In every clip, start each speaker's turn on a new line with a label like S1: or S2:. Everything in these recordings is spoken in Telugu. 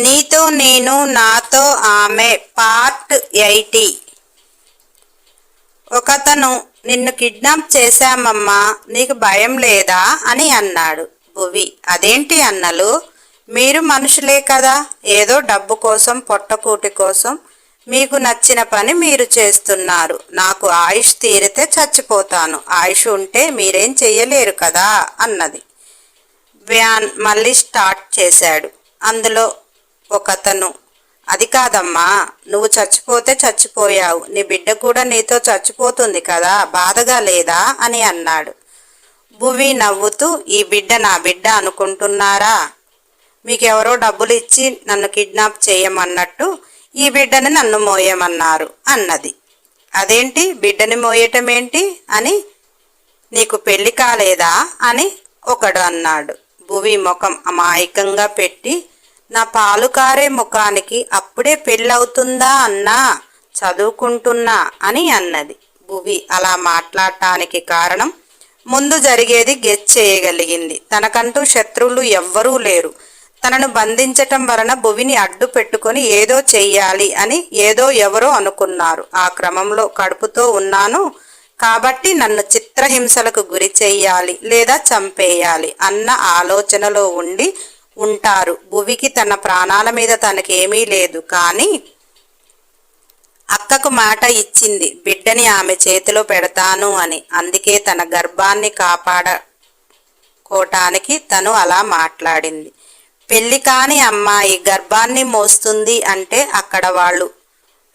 S1: నీతో నేను నాతో ఆమె. Part eighty. ఒకతను నిన్ను కిడ్నాప్ చేశామమ్మా నీకు భయం లేదా? అని అన్నాడు భువి. అదేంటి అన్నలు? మీరు మనుషులే కదా. ఏదో డబ్బు కోసం పొట్టకూటి కోసం మీకు నచ్చిన పని మీరు చేస్తున్నారు. నాకు ఆయుష్ తీరితే చచ్చిపోతాను. ఆయుష్ ఉంటే మీరేం చెయ్యలేరు కదా అన్నది. వ్యాన్ మళ్ళీ స్టార్ట్ చేశాడు. అందులో ఒకతను అది కాదమ్మా నువ్వు చచ్చిపోతే చచ్చిపోయావు. నీ బిడ్డ కూడా నీతో చచ్చిపోతుంది కదా బాధగా లేదా అని అన్నాడు. భువి నవ్వుతూ ఈ బిడ్డ నా బిడ్డ అనుకుంటున్నారా? మీకెవరో డబ్బులు ఇచ్చి నన్ను కిడ్నాప్ చేయమన్నట్టు ఈ బిడ్డని నన్ను మోయమన్నారు అన్నది. అదేంటి? బిడ్డని మోయటం ఏంటి అని నీకు పెళ్ళి కాలేదా అని ఒకడు అన్నాడు. భువి ముఖం అమాయకంగా పెట్టి నా పాలు కారే ముఖానికి అప్పుడే పెళ్ళవుతుందా అన్నా? చదువుకుంటున్నా అని అన్నది. భువి అలా మాట్లాడటానికి కారణం ముందు జరిగేది గెస్ చేయగలిగింది. తనకంటూ శత్రువులు ఎవ్వరూ లేరు. తనను బంధించటం వలన భువిని అడ్డు పెట్టుకొని ఏదో చెయ్యాలి అని ఏదో ఎవరో అనుకున్నారు. ఆ క్రమంలో కడుపుతో ఉన్నాను కాబట్టి నన్ను చిత్రహింసలకు గురి చెయ్యాలి లేదా చంపేయాలి అన్న ఆలోచనలో ఉండి ఉంటారు. భువికి తన ప్రాణాల మీద తనకేమీ లేదు. కానీ అక్కకు మాట ఇచ్చింది. బిడ్డని ఆమె చేతిలో పెడతాను అని. అందుకే తన గర్భాన్ని కాపాడకోటానికి తను అలా మాట్లాడింది. పెళ్ళి కాని అమ్మాయి గర్భాన్ని మోస్తుంది అంటే అక్కడ వాళ్ళు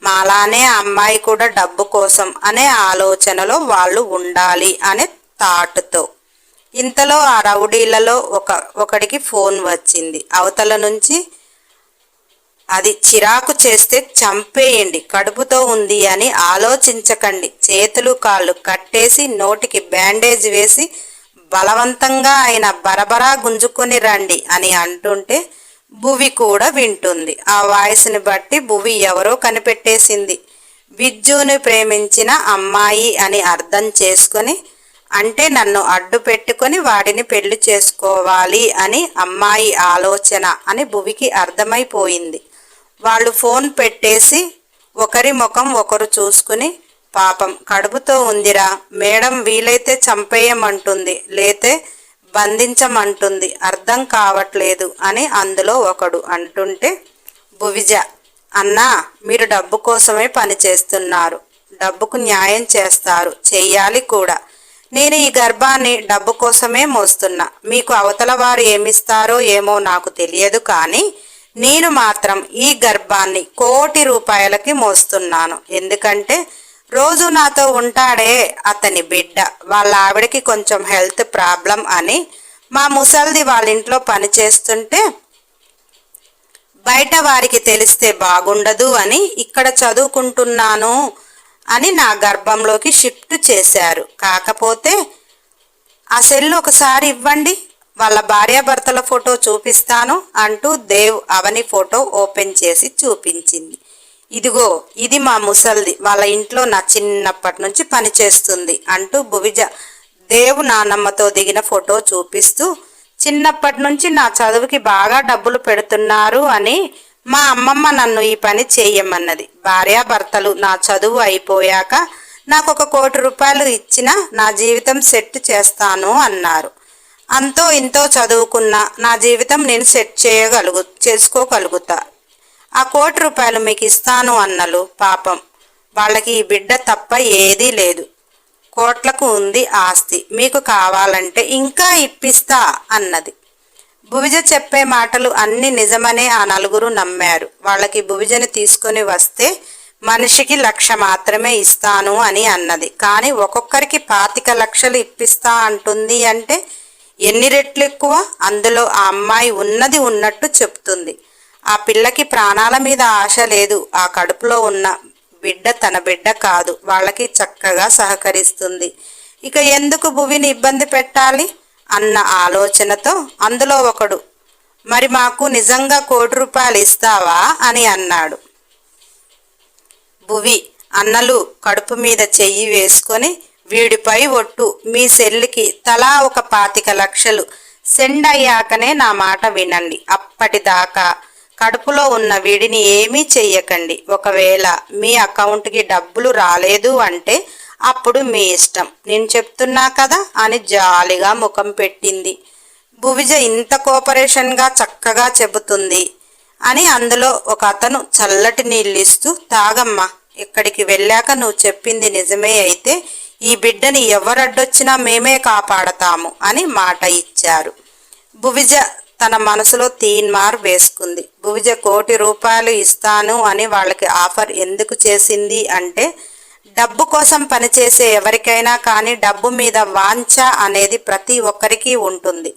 S1: మాలానే అమ్మాయి కూడా డబ్బు కోసం అనే ఆలోచనలో వాళ్ళు ఉండాలి అనే థాట్తో. ఇంతలో ఆ రౌడీలలో ఒక ఒకడికి ఫోన్ వచ్చింది. అవతల నుంచి అది చిరాకు చేస్తే చంపేయండి కడుపుతో ఉంది అని ఆలోచించకండి. చేతులు కాళ్ళు కట్టేసి నోటికి బ్యాండేజ్ వేసి బలవంతంగా ఆయన బరబరా గుంజుకొని రండి అని అంటుంటే భువి కూడా వింటుంది. ఆ వాయిస్ని బట్టి భువి ఎవరో కనిపెట్టేసింది. బిజ్జుని ప్రేమించిన అమ్మాయి అని అర్థం చేసుకొని అంటే నన్ను అడ్డు పెట్టుకొని వాడిని పెళ్ళి చేసుకోవాలి అని అమ్మాయి ఆలోచన అని భువికి అర్థమైపోయింది. వాళ్ళు ఫోన్ పెట్టేసి ఒకరి ముఖం ఒకరు చూసుకుని పాపం కడుపుతో ఉందిరా మేడం వీలైతే చంపేయమంటుంది లేతే బంధించమంటుంది అర్థం కావట్లేదు అని అందులో ఒకడు అంటుంటే భువిజ అన్నా మీరు డబ్బు కోసమే పని చేస్తున్నారు డబ్బుకు న్యాయం చేస్తారు చెయ్యాలి కూడా. నేను ఈ గర్భాన్ని డబ్బు కోసమే మోస్తున్నా. మీకు అవతల వారు ఏమిస్తారో ఏమో నాకు తెలియదు కానీ నేను మాత్రం ఈ గర్భాన్ని కోటి రూపాయలకి మోస్తున్నాను. ఎందుకంటే రోజు నాతో ఉంటాడే అతని బిడ్డ. వాళ్ళ ఆవిడకి కొంచెం హెల్త్ ప్రాబ్లం అని మా ముసల్ది వాళ్ళ ఇంట్లో పని చేస్తుంటే బయట వారికి తెలిస్తే బాగుండదు అని ఇక్కడ చదువుకుంటున్నాను. అని నా గర్భంలోకి షిఫ్ట్ చేశారు. కాకపోతే ఆ సెల్ ఒకసారి ఇవ్వండి వాళ్ళ భార్యాభర్తల ఫోటో చూపిస్తాను అంటూ దేవ్ అవని ఫోటో ఓపెన్ చేసి చూపించింది. ఇదిగో ఇది మా ముసల్ది వాళ్ళ ఇంట్లో నా చిన్నప్పటి నుంచి పనిచేస్తుంది అంటూ భువిజ దేవు నానమ్మతో దిగిన ఫోటో చూపిస్తూ చిన్నప్పటి నుంచి నా చదువుకి బాగా డబ్బులు పెడుతున్నారు అని మా అమ్మమ్మ నన్ను ఈ పని చేయమన్నది. భార్యాభర్తలు నా చదువు అయిపోయాక నాకు ఒక కోటి రూపాయలు ఇచ్చిన నా జీవితం సెట్ చేస్తాను అన్నారు. అంతో ఇంతో చదువుకున్న నా జీవితం నేను సెట్ చేయగలుగు చేసుకోగలుగుతా. ఆ కోటి రూపాయలు మీకు ఇస్తాను అన్నలు పాపం. వాళ్ళకి ఈ బిడ్డ తప్ప ఏదీ లేదు. కోట్లకు ఉంది ఆస్తి. మీకు కావాలంటే ఇంకా ఇప్పిస్తా అన్నది. భువిజ చెప్పే మాటలు అన్ని నిజమనే ఆ నలుగురు నమ్మారు. వాళ్ళకి భువిజని తీసుకొని వస్తే మనిషికి లక్ష మాత్రమే ఇస్తాను అని అన్నది. కానీ ఒక్కొక్కరికి పాతిక లక్షలు ఇప్పిస్తా అంటుంది అంటే ఎన్ని రెట్లు ఎక్కువ? అందులో ఆ అమ్మాయి ఉన్నది ఉన్నట్టు చెప్తుంది. ఆ పిల్లకి ప్రాణాల మీద ఆశ లేదు. ఆ కడుపులో ఉన్న బిడ్డ తన బిడ్డ కాదు. వాళ్ళకి చక్కగా సహకరిస్తుంది. ఇక ఎందుకు భువిని ఇబ్బంది పెట్టాలి? అన్న ఆలోచనతో అందులో ఒకడు మరి మాకు నిజంగా కోటి రూపాయలు ఇస్తావా? అని అన్నాడు. భువి అన్నలు కడుపు మీద చెయ్యి వేసుకొని వీడిపై ఒట్టు మీ సెల్లికి తలా ఒక పాతిక లక్షలు. సెండ్ అయ్యాకనే నా మాట వినండి. అప్పటిదాకా కడుపులో ఉన్న వీడిని ఏమీ చెయ్యకండి. ఒకవేళ మీ అకౌంట్కి డబ్బులు రాలేదు అంటే అప్పుడు మీ ఇష్టం. నేను చెప్తున్నా కదా అని జాలిగా ముఖం పెట్టింది. భువిజ ఇంత కోఆపరేషన్గా చక్కగా చెబుతుంది అని అందులో ఒక అతను చల్లటి నీళ్ళు ఇస్తూ తాగమ్మా ఇక్కడికి వెళ్ళాక నువ్వు చెప్పింది నిజమే అయితే ఈ బిడ్డని ఎవరడ్డొచ్చినా మేమే కాపాడతాము అని మాట ఇచ్చారు. భువిజ తన మనసులో తీన్మార్ వేసుకుంది. భువిజ కోటి రూపాయలు ఇస్తాను అని వాళ్ళకి ఆఫర్ ఎందుకు చేసింది అంటే డబ్బు కోసం పనిచేసే ఎవరికైనా కానీ డబ్బు మీద వాంఛ అనేది ప్రతి ఒక్కరికి ఉంటుంది.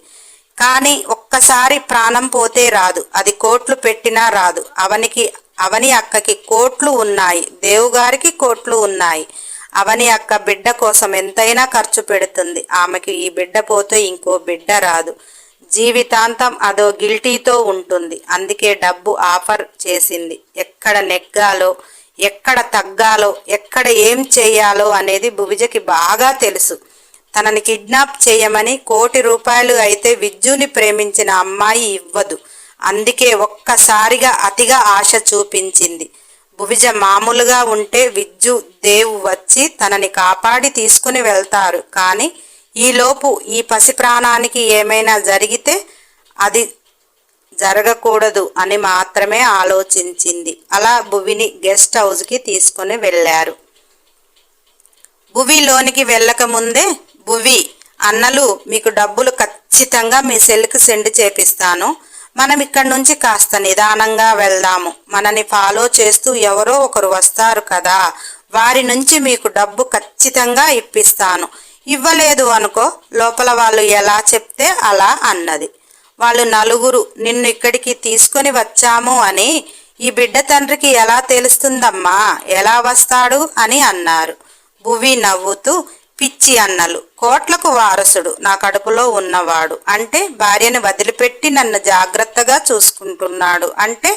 S1: కానీ ఒక్కసారి ప్రాణం పోతే రాదు. అది కోట్లు పెట్టినా రాదు. అవనికి అవని అక్కకి కోట్లు ఉన్నాయి. దేవుగారికి కోట్లు ఉన్నాయి. అవని అక్క బిడ్డ కోసం ఎంతైనా ఖర్చు పెడుతుంది. ఆమెకి ఈ బిడ్డ పోతే ఇంకో బిడ్డ రాదు. జీవితాంతం అదో గిల్టీతో ఉంటుంది. అందుకే డబ్బు ఆఫర్ చేసింది. ఎక్కడ నెగ్గాలో ఎక్కడ తగ్గాలో ఎక్కడ ఏం చేయాలో అనేది భువిజకి బాగా తెలుసు. తనని కిడ్నాప్ చేయమని కోటి రూపాయలు అయితే విద్యుని ప్రేమించిన అమ్మాయి ఇవ్వదు. అందుకే ఒక్కసారిగా అతిగా ఆశ చూపించింది. భువిజ మామూలుగా ఉంటే విద్యు దేవు వచ్చి తనని కాపాడి తీసుకుని వెళ్తారు. కానీ ఈలోపు ఈ పసి ప్రాణానికి ఏమైనా జరిగితే అది జరగకూడదు అని మాత్రమే ఆలోచించింది. అలా భువిని గెస్ట్ హౌస్కి తీసుకుని వెళ్ళారు. భువిలోనికి వెళ్ళకముందే భువి అన్నలు మీకు డబ్బులు ఖచ్చితంగా మీ సెల్కి సెండ్ చేపిస్తాను. మనం ఇక్కడి నుంచి కాస్త నిదానంగా వెళ్దాము. మనని ఫాలో చేస్తూ ఎవరో ఒకరు వస్తారు కదా. వారి నుంచి మీకు డబ్బు ఖచ్చితంగా ఇప్పిస్తాను. ఇవ్వలేదు అనుకో లోపల వాళ్ళు ఎలా చెప్తే అలా అన్నది. వాళ్ళు నలుగురు నిన్ను ఇక్కడికి తీసుకొని వచ్చాము అని ఈ బిడ్డ తండ్రికి ఎలా తెలుస్తుందమ్మా? ఎలా వస్తాడు? అని అన్నారు. భువి నవ్వుతూ పిచ్చి అన్నలు కోట్లకు వారసుడు నా కడుపులో ఉన్నవాడు. అంటే భార్యను వదిలిపెట్టి నన్ను జాగ్రత్తగా చూసుకుంటున్నాడు. అంటే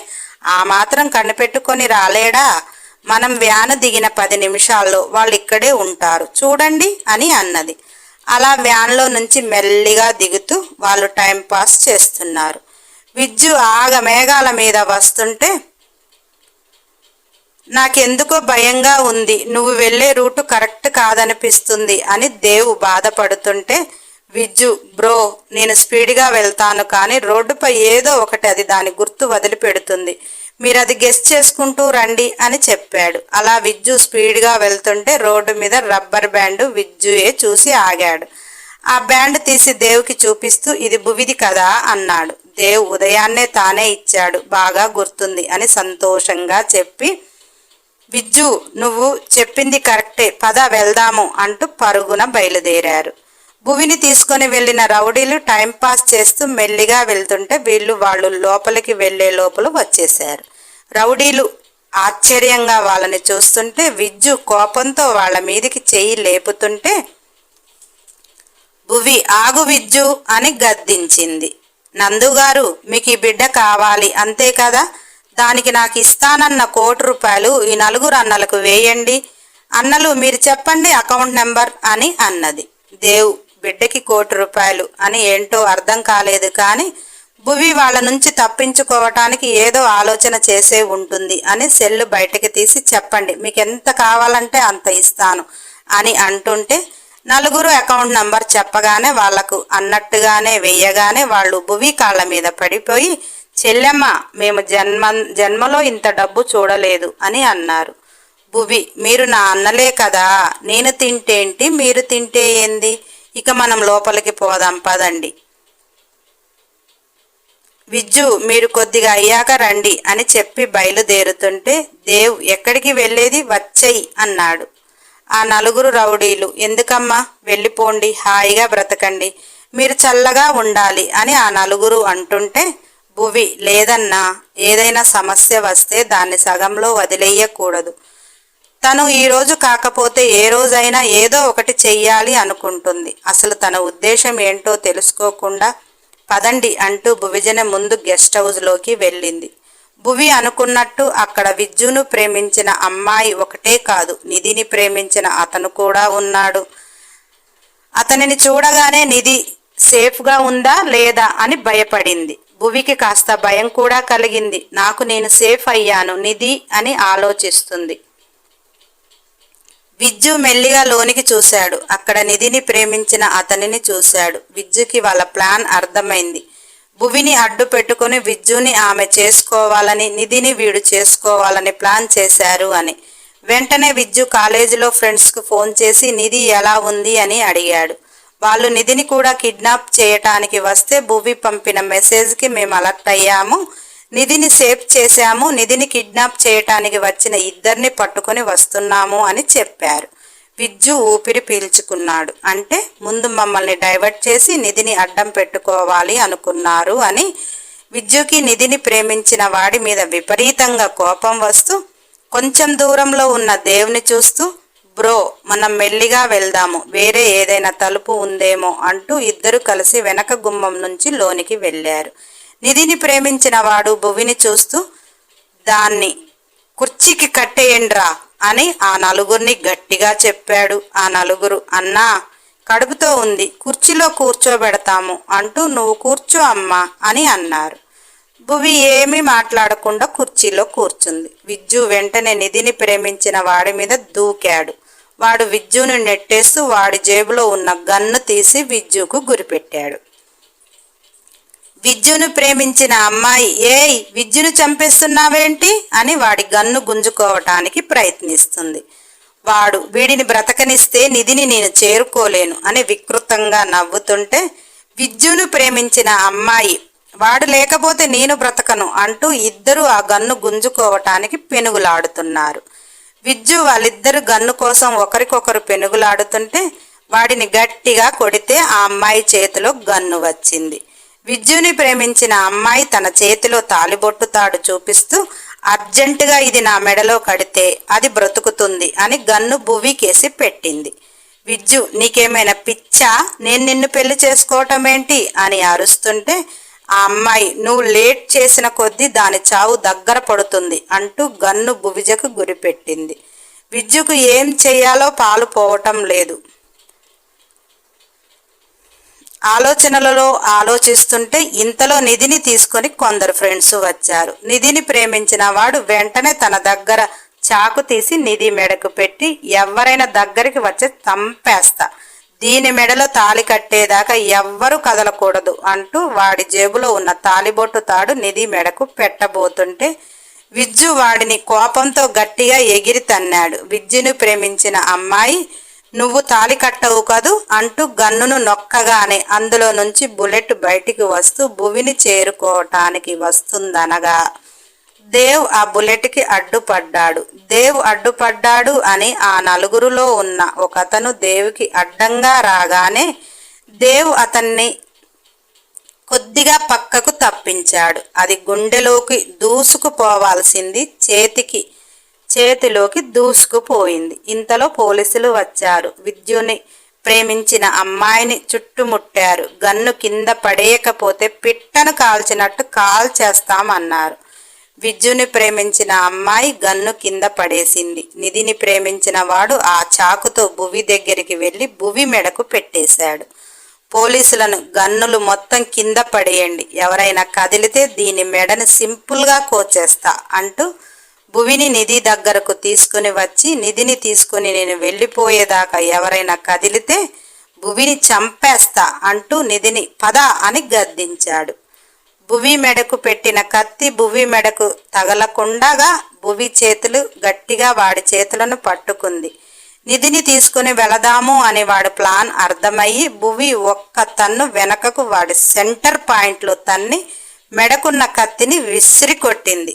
S1: ఆ మాత్రం కనిపెట్టుకొని రాలేడా? మనం వ్యాను దిగిన పది నిమిషాల్లో వాళ్ళు ఇక్కడే ఉంటారు. చూడండి అని అన్నది. అలా వ్యాన్లో నుంచి మెల్లిగా దిగుతూ వాళ్ళు టైం పాస్ చేస్తున్నారు. విద్యు ఆగ మేఘాల మీద వస్తుంటే నాకెందుకో భయంగా ఉంది. నువ్వు వెళ్ళే రూటు కరెక్ట్ కాదనిపిస్తుంది అని దేవు బాధపడుతుంటే విజ్జు బ్రో నేను స్పీడ్గా వెళ్తాను కానీ రోడ్డుపై ఏదో ఒకటి అది దాని గుర్తు వదిలిపెడుతుంది. మీరు అది గెస్ చేసుకుంటూ రండి అని చెప్పాడు. అలా విజ్జు స్పీడ్గా వెళ్తుంటే రోడ్డు మీద రబ్బర్ బ్యాండ్ విజ్జుయే చూసి ఆగాడు. ఆ బ్యాండ్ తీసి దేవుకి చూపిస్తూ ఇది భువిది కదా అన్నాడు. దేవ్ ఉదయాన్నే తానే ఇచ్చాడు. బాగా గుర్తుంది అని సంతోషంగా చెప్పి విజ్జు నువ్వు చెప్పింది కరెక్టే పద వెళ్దాము అంటూ పరుగున బయలుదేరారు. భువిని తీసుకొని వెళ్ళిన రౌడీలు టైంపాస్ చేస్తూ మెల్లిగా వెళ్తుంటే వీళ్ళు వాళ్ళు లోపలికి వెళ్ళే లోపల వచ్చేశారు. రౌడీలు ఆశ్చర్యంగా వాళ్ళని చూస్తుంటే విజ్జు కోపంతో వాళ్ళ మీదికి చెయ్యి లేపుతుంటే భువి ఆగు విజ్జు అని గద్దించింది. నందుగారు మీకు ఈ బిడ్డ కావాలి అంతే కదా? దానికి నాకు ఇస్తానన్న కోటి రూపాయలు ఈ నలుగురు అన్నలకు వేయండి. అన్నలు మీరు చెప్పండి అకౌంట్ నెంబర్ అని అన్నది. దేవ్ బిడ్డకి కోటి రూపాయలు అని ఏంటో అర్థం కాలేదు కానీ భువి వాళ్ళ నుంచి తప్పించుకోవటానికి ఏదో ఆలోచన చేసే ఉంటుంది అని సెల్లు బయటకి తీసి చెప్పండి మీకు ఎంత కావాలంటే అంత ఇస్తాను అని అంటుంటే నలుగురు అకౌంట్ నంబర్ చెప్పగానే వాళ్ళకు అన్నట్టుగానే వెయ్యగానే వాళ్ళు భువి కాళ్ళ మీద పడిపోయి చెల్లెమ్మ మేము జన్మ జన్మలో ఇంత డబ్బు చూడలేదు అని అన్నారు. భువి మీరు నా అన్నలే కదా నేను తింటేంటి మీరు తింటే ఏంది? ఇక మనం లోపలికి పోదాం పదండి. విజ్జు మీరు కొద్దిగా అయ్యాక రండి అని చెప్పి బయలుదేరుతుంటే దేవ్ ఎక్కడికి వెళ్ళేది? వచ్చేయి అన్నాడు. ఆ నలుగురు రౌడీలు. ఎందుకమ్మా? వెళ్ళిపోండి హాయిగా బ్రతకండి. మీరు చల్లగా ఉండాలి అని ఆ నలుగురు అంటుంటే భువి లేదన్నా ఏదైనా సమస్య వస్తే దాన్ని సగంలో వదిలేయకూడదు. తను ఈరోజు కాకపోతే ఏ రోజైనా ఏదో ఒకటి చెయ్యాలి అనుకుంటుంది. అసలు తన ఉద్దేశం ఏంటో తెలుసుకోకుండా పదండి అంటూ భువిజన ముందు గెస్ట్ హౌస్లోకి వెళ్ళింది. భువి అనుకున్నట్టు అక్కడ విద్యును ప్రేమించిన అమ్మాయి ఒకటే కాదు నిధిని ప్రేమించిన అతను కూడా ఉన్నాడు. అతనిని చూడగానే నిధి సేఫ్గా ఉందా లేదా అని భయపడింది. భువికి కాస్త భయం కూడా కలిగింది. నాకు నేను సేఫ్ అయ్యాను నిధి అని ఆలోచిస్తుంది. విజ్జు మెల్లిగా లోనికి చూశాడు. అక్కడ నిధిని ప్రేమించిన అతనిని చూశాడు. విజ్జుకి వాళ్ళ ప్లాన్ అర్థమైంది. భువిని అడ్డు పెట్టుకుని విజ్జుని ఆమె చేసుకోవాలని నిధిని వీడు చేసుకోవాలని ప్లాన్ చేశారు అని. వెంటనే విజ్జు కాలేజీలో ఫ్రెండ్స్కు ఫోన్ చేసి నిధి ఎలా ఉంది? అని అడిగాడు. వాళ్ళు నిధిని కూడా కిడ్నాప్ చేయటానికి వస్తే భువి పంపిన మెసేజ్కి మేము అలర్ట్ అయ్యాము. నిధిని సేఫ్ చేశాము. నిధిని కిడ్నాప్ చేయటానికి వచ్చిన ఇద్దరిని పట్టుకొని వస్తున్నాము అని చెప్పారు. విజ్జు ఊపిరి పీల్చుకున్నాడు. అంటే ముందు మమ్మల్ని డైవర్ట్ చేసి నిధిని అడ్డం పెట్టుకోవాలి అనుకున్నారు అని విజ్జుకి నిధిని ప్రేమించిన వాడి మీద విపరీతంగా కోపం వస్తూ కొంచెం దూరంలో ఉన్న దేవుని చూస్తూ బ్రో మనం మెల్లిగా వెళ్దాము. వేరే ఏదైనా తలుపు ఉందేమో అంటూ ఇద్దరు కలిసి వెనక గుమ్మం నుంచి లోనికి వెళ్ళారు. నిధిని ప్రేమించిన వాడు భువిని చూస్తూ దాన్ని కుర్చీకి కట్టేయండ్రా. అని ఆ నలుగురిని గట్టిగా చెప్పాడు. ఆ నలుగురు అన్నా కడుపుతో ఉంది కుర్చీలో కూర్చోబెడతాము అంటూ నువ్వు కూర్చో అమ్మా అని అన్నారు. భువి ఏమీ మాట్లాడకుండా కుర్చీలో కూర్చుంది. విజ్జు వెంటనే నిధిని ప్రేమించిన వాడి మీద దూకాడు. వాడు విజ్జును నెట్టేస్తూ వాడి జేబులో ఉన్న గన్ను తీసి విజ్జుకు గురిపెట్టాడు. విద్యును ప్రేమించిన అమ్మాయి ఏయ్ విద్యును చంపేస్తున్నావేంటి? అని వాడి గన్ను గుంజుకోవటానికి ప్రయత్నిస్తుంది. వాడు వీడిని బ్రతకనిస్తే నిధిని నేను చేరుకోలేను అని వికృతంగా నవ్వుతుంటే విద్యును ప్రేమించిన అమ్మాయి వాడు లేకపోతే నేను బ్రతకను అంటూ ఇద్దరు ఆ గన్ను గుంజుకోవటానికి పెనుగులాడుతున్నారు. విద్యు వాళ్ళిద్దరు గన్ను కోసం ఒకరికొకరు పెనుగులాడుతుంటే వాడిని గట్టిగా కొడితే ఆ అమ్మాయి చేతిలో గన్ను వచ్చింది. విద్యుని ప్రేమించిన అమ్మాయి తన చేతిలో తాలిబొట్టు తాడు చూపిస్తూ అర్జెంటుగా ఇది నా మెడలో కడితే అది బ్రతుకుతుంది అని గన్ను భువికేసి పెట్టింది. విద్యు నీకేమైనా పిచ్చా? నేను నిన్ను పెళ్ళి చేసుకోవటం ఏంటి అని అరుస్తుంటే ఆ అమ్మాయి నువ్వు లేట్ చేసిన కొద్దీ దాని చావు దగ్గర పడుతుంది అంటూ గన్ను భువిజకు గురిపెట్టింది. విద్యుకు ఏం చెయ్యాలో పాలు పోవటం లేదు. ఆలోచనలలో ఆలోచిస్తుంటే ఇంతలో నిధిని తీసుకొని కొందరు ఫ్రెండ్స్ వచ్చారు. నిధిని ప్రేమించిన వాడు వెంటనే తన దగ్గర చాకు తీసి నిధి మెడకు పెట్టి ఎవరైనా దగ్గరికి వచ్చి చంపేస్తా. దీని మెడలో తాలి కట్టేదాకా ఎవ్వరు కదలకూడదు అంటూ వాడి జేబులో ఉన్న తాలిబొట్టు తాడు నిధి మెడకు పెట్టబోతుంటే విజ్జు వాడిని కోపంతో గట్టిగా ఎగిరి తన్నాడు. విజ్జును ప్రేమించిన అమ్మాయి నువ్వు తాలి కట్టవు కదూ? అంటూ గన్నును నొక్కగానే అందులో నుంచి బుల్లెట్ బయటికి వస్తూ భువిని చేరుకోవటానికి వస్తుందనగా. దేవ్ ఆ బుల్లెట్కి అడ్డుపడ్డాడు. దేవ్ అడ్డుపడ్డాడు అని ఆ నలుగురులో ఉన్న ఒకతను దేవుకి అడ్డంగా రాగానే దేవ్ అతన్ని కొద్దిగా పక్కకు తప్పించాడు. అది గుండెలోకి దూసుకుపోవాల్సింది చేతికి చేతిలోకి దూసుకుపోయింది. ఇంతలో పోలీసులు వచ్చారు. విద్యుని ప్రేమించిన అమ్మాయిని చుట్టుముట్టారు. గన్ను కింద పడేయకపోతే పిట్టను కాల్చినట్టు కాల్ చేస్తామన్నారు. విద్యుని ప్రేమించిన అమ్మాయి గన్ను కింద పడేసింది. నిధిని ప్రేమించిన వాడు ఆ చాకుతో భువి దగ్గరికి వెళ్ళి భువి మెడకు పెట్టేశాడు. పోలీసులను గన్నులు మొత్తం కింద పడేయండి. ఎవరైనా కదిలితే దీని మెడను సింపుల్గా కోచేస్తా అంటూ భువిని నిధి దగ్గరకు తీసుకుని వచ్చి నిధిని తీసుకుని నేను వెళ్ళిపోయేదాకా ఎవరైనా కదిలితే భువిని చంపేస్తా అంటూ నిధిని పద అని గద్దించాడు. భువి మెడకు పెట్టిన కత్తి భువి మెడకు తగలకుండగా భువి చేతులు గట్టిగా వాడి చేతులను పట్టుకుంది. నిధిని తీసుకుని వెళదాము అని వాడి ప్లాన్ అర్థమయ్యి భువి ఒక్క తన్ను వెనకకు వాడి సెంటర్ పాయింట్లో తన్ని మెడకున్న కత్తిని విసిరి కొట్టింది.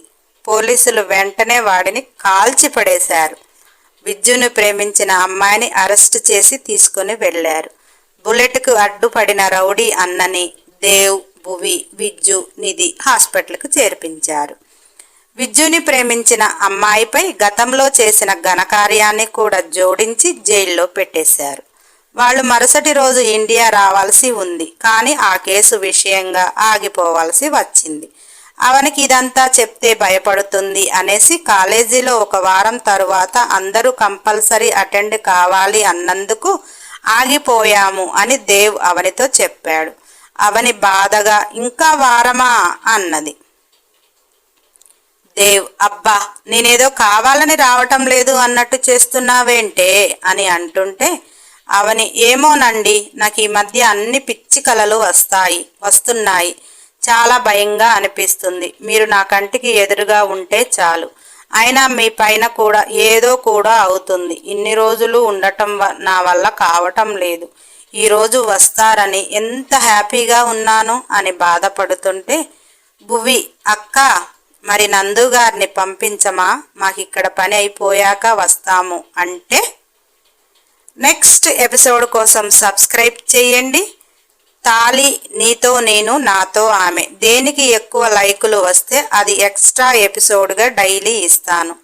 S1: పోలీసులు వెంటనే వాడిని కాల్చిపడేశారు విద్యుని ప్రేమించిన అమ్మాయిని అరెస్ట్ చేసి తీసుకుని వెళ్ళారు. బుల్లెట్కు అడ్డుపడిన రౌడీ అన్నని దేవ్ భువి బిజ్జు నిధి హాస్పిటల్కు చేర్పించారు. విజ్జుని ప్రేమించిన అమ్మాయిపై గతంలో చేసిన ఘనకార్యాన్ని కూడా జోడించి జైల్లో పెట్టేశారు. వాళ్ళు మరుసటి రోజు ఇండియా రావాల్సి ఉంది కానీ ఆ కేసు విషయంగా ఆగిపోవాల్సి వచ్చింది. అవనికి ఇదంతా చెప్తే భయపడుతుంది అనేసి కాలేజీలో ఒక వారం తరువాత అందరూ కంపల్సరీ అటెండ్ కావాలి అన్నందుకు ఆగిపోయాము అని దేవ్ అవనితో చెప్పాడు. అవని బాధగా ఇంకా వారమా? అన్నది. దేవ్ అబ్బా నేనేదో కావాలని రావటం లేదు అన్నట్టు చేస్తున్నావేంటే? అని అంటుంటే అవని ఏమోనండి నాకు ఈ మధ్య అన్ని పిచ్చి కలలు వస్తాయి వస్తున్నాయి. చాలా భయంగా అనిపిస్తుంది. మీరు నా కంటికి ఎదురుగా ఉంటే చాలు. అయినా మీ పైన కూడా ఏదో కూడా అవుతుంది. ఇన్ని రోజులు ఉండటం నా వల్ల కావటం లేదు. ఈరోజు వస్తారని ఎంత హ్యాపీగా ఉన్నాను అని బాధపడుతుంటే భువి అక్క మరి నందు గారిని పంపించమా? మాకిక్కడ పని అయిపోయాక వస్తాము. అంటే నెక్స్ట్ ఎపిసోడ్ కోసం సబ్స్క్రైబ్ చేయండి తాలి నీతో నేను నాతో ఆమె దేనికి ఎక్కువ లైకులు వస్తే అది ఎక్స్ట్రా ఎపిసోడ్గా డైలీ ఇస్తాను.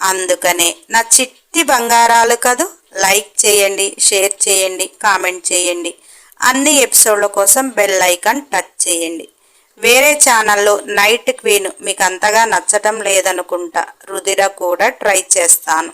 S1: అందుకనే నా చిట్టి బంగారాలు కదూ లైక్ చేయండి షేర్ చేయండి కామెంట్ చేయండి. అన్ని ఎపిసోడ్ల కోసం బెల్ ఐకాన్ టచ్ చేయండి. వేరే ఛానల్లో నైట్ క్వీన్ మీకు అంతగా నచ్చటం లేదనుకుంటా. రుదిర కూడా ట్రై చేస్తాను.